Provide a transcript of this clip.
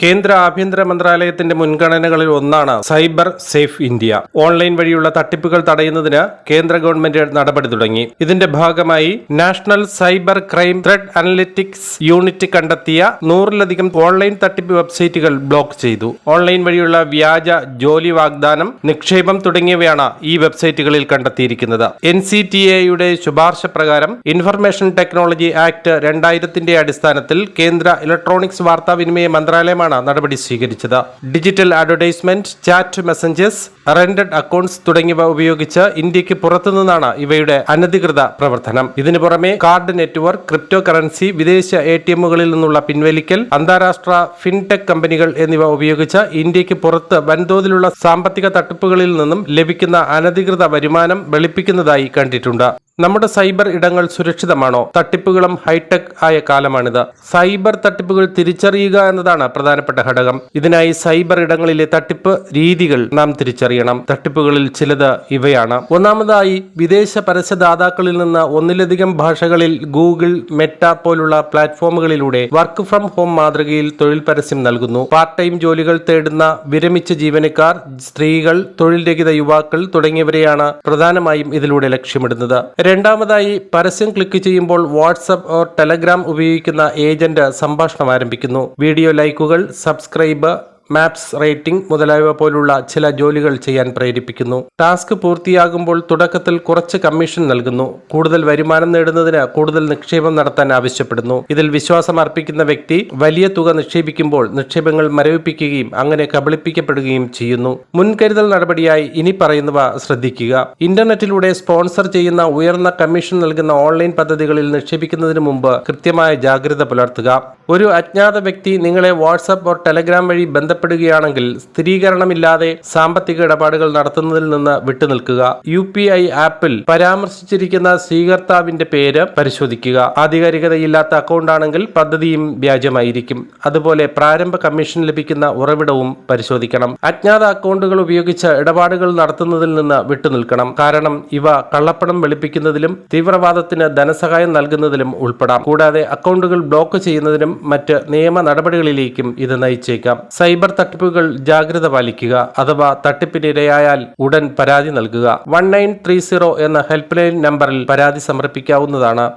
കേന്ദ്ര ആഭ്യന്തര മന്ത്രാലയത്തിന്റെ മുൻഗണനകളിൽ ഒന്നാണ് സൈബർ സേഫ് ഇന്ത്യ. ഓൺലൈൻ വഴിയുള്ള തട്ടിപ്പുകൾ തടയുന്നതിന് കേന്ദ്ര ഗവൺമെന്റ് നടപടി തുടങ്ങി. ഇതിന്റെ ഭാഗമായി national cyber crime threat analytics unit കണ്ടെത്തിയ നൂറിലധികം ഓൺലൈൻ തട്ടിപ്പ് വെബ്സൈറ്റുകൾ ബ്ലോക്ക് ചെയ്തു. ഓൺലൈൻ വഴിയുള്ള വ്യാജ ജോലി വാഗ്ദാനം നിക്ഷേപം തുടങ്ങിയവയാണ് ഈ വെബ്സൈറ്റുകളിൽ കണ്ടെത്തിയിരിക്കുന്നത്. എൻ സി ടി എയുടെ ശുപാർശ പ്രകാരം ഇൻഫർമേഷൻ ടെക്നോളജി ആക്ട് രണ്ടായിരത്തിന്റെ അടിസ്ഥാനത്തിൽ കേന്ദ്ര ഇലക്ട്രോണിക്സ് വാർത്താവിനിമയ മന്ത്രാലയമാണ് നടപടി സ്വീകരിച്ചത്. Digital advertisement chat messengers rented accounts തുടങ്ങിയവ ഉപയോഗിച്ച് ഇന്ത്യയ്ക്ക് പുറത്തുനിന്നാണ് ഇവയുടെ അനധികൃത പ്രവർത്തനം. ഇതിനു പുറമെ കാർഡ് നെറ്റ്വർക്ക് ക്രിപ്റ്റോ കറൻസി വിദേശ എ ടി എമ്മുകളിൽ നിന്നുള്ള പിൻവലിക്കൽ അന്താരാഷ്ട്ര ഫിൻടെക് കമ്പനികൾ എന്നിവ ഉപയോഗിച്ച് ഇന്ത്യയ്ക്ക് പുറത്ത് വൻതോതിലുള്ള സാമ്പത്തിക തട്ടിപ്പുകളിൽ നിന്നും ലഭിക്കുന്ന അനധികൃത വരുമാനം വെളുപ്പിക്കുന്നതായി കണ്ടിട്ടുണ്ട്. നമ്മുടെ സൈബർ ഇടങ്ങൾ സുരക്ഷിതമാണോ? തട്ടിപ്പുകളും ഹൈടെക് ആയ കാലമാണിത്. സൈബർ തട്ടിപ്പുകൾ തിരിച്ചറിയുക എന്നതാണ് പ്രധാനപ്പെട്ട ഘടകം. ഇതിനായി സൈബർ ഇടങ്ങളിലെ തട്ടിപ്പ് രീതികൾ നാം തിരിച്ചറിയണം. തട്ടിപ്പുകളിൽ ചിലത് ഇവയാണ്. ഒന്നാമതായി വിദേശ പരസ്യദാതാക്കളിൽ നിന്ന് ഒന്നിലധികം ഭാഷകളിൽ ഗൂഗിൾ മെറ്റ പോലുള്ള പ്ലാറ്റ്ഫോമുകളിലൂടെ വർക്ക് ഫ്രം ഹോം മാതൃകയിൽ തൊഴിൽ പരസ്യം നൽകുന്നു. പാർട്ട് ടൈം ജോലികൾ തേടുന്ന വിരമിച്ച ജീവനക്കാർ സ്ത്രീകൾ തൊഴിൽ രഹിത യുവാക്കൾ തുടങ്ങിയവരെയാണ് പ്രധാനമായും ഇതിലൂടെ ലക്ഷ്യമിടുന്നത്. രണ്ടാമതായി പരസ്യം ക്ലിക്ക് ചെയ്യുമ്പോൾ വാട്സപ്പ് ഓർ ടെലഗ്രാം ഉപയോഗിക്കുന്ന ഏജന്റ് സംഭാഷണം ആരംഭിക്കുന്നു. വീഡിയോ ലൈക്കുകൾ സബ്സ്ക്രൈബ് മാപ്സ് റേറ്റിംഗ് മുതലായവ പോലുള്ള ചില ജോലികൾ ചെയ്യാൻ പ്രേരിപ്പിക്കുന്നു. ടാസ്ക് പൂർത്തിയാകുമ്പോൾ തുടക്കത്തിൽ കുറച്ച് കമ്മീഷൻ നൽകുന്നു. കൂടുതൽ വരുമാനം നേടുന്നതിന് കൂടുതൽ നിക്ഷേപം നടത്താൻ ആവശ്യപ്പെടുന്നു. ഇതിൽ വിശ്വാസം അർപ്പിക്കുന്ന വ്യക്തി വലിയ തുക നിക്ഷേപിക്കുമ്പോൾ നിക്ഷേപങ്ങൾ മരവിപ്പിക്കുകയും അങ്ങനെ കബളിപ്പിക്കപ്പെടുകയും ചെയ്യുന്നു. മുൻകരുതൽ നടപടിയായി ഇനി പറയുന്നവ ശ്രദ്ധിക്കുക. ഇന്റർനെറ്റിലൂടെ സ്പോൺസർ ചെയ്യുന്ന ഉയർന്ന കമ്മീഷൻ നൽകുന്ന ഓൺലൈൻ പദ്ധതികളിൽ നിക്ഷേപിക്കുന്നതിന് മുമ്പ് കൃത്യമായ ജാഗ്രത പുലർത്തുക. ഒരു അജ്ഞാത വ്യക്തി നിങ്ങളെ വാട്സപ്പ് ഓർ ടെലഗ്രാം വഴി ബന്ധപ്പെടുകയാണെങ്കിൽ സ്ഥിരീകരണമില്ലാതെ സാമ്പത്തിക ഇടപാടുകൾ നടത്തുന്നതിൽ നിന്ന് വിട്ടുനിൽക്കുക. യു പി ഐ ആപ്പിൽ പരാമർശിച്ചിരിക്കുന്ന സ്വീകർത്താവിന്റെ പേര് പരിശോധിക്കുക. ആധികാരികതയില്ലാത്ത അക്കൗണ്ടാണെങ്കിൽ പദ്ധതിയും വ്യാജമായിരിക്കും. അതുപോലെ പ്രാരംഭ കമ്മീഷൻ ലഭിക്കുന്ന ഉറവിടവും പരിശോധിക്കണം. അജ്ഞാത അക്കൗണ്ടുകൾ ഉപയോഗിച്ച് ഇടപാടുകൾ നടത്തുന്നതിൽ നിന്ന് വിട്ടുനിൽക്കണം. കാരണം ഇവ കള്ളപ്പണം വെളുപ്പിക്കുന്നതിലും തീവ്രവാദത്തിന് ധനസഹായം നൽകുന്നതിലും ഉൾപ്പെടാം. കൂടാതെ അക്കൗണ്ടുകൾ ബ്ലോക്ക് ചെയ്യുന്നതിനും മറ്റ് നിയമ നടപടികളിലേക്കും ഇത് നയിച്ചേക്കാം. തട്ടിപ്പുകൾ ജാഗ്രത പാലിക്കുക അഥവാ തട്ടിപ്പിനിരയായാൽ ഉടൻ പരാതി നൽകുക. വൺ നയൻ ത്രീ സീറോ എന്ന ഹെൽപ്പ് ലൈൻ നമ്പറിൽ പരാതി സമർപ്പിക്കാവുന്നതാണ്.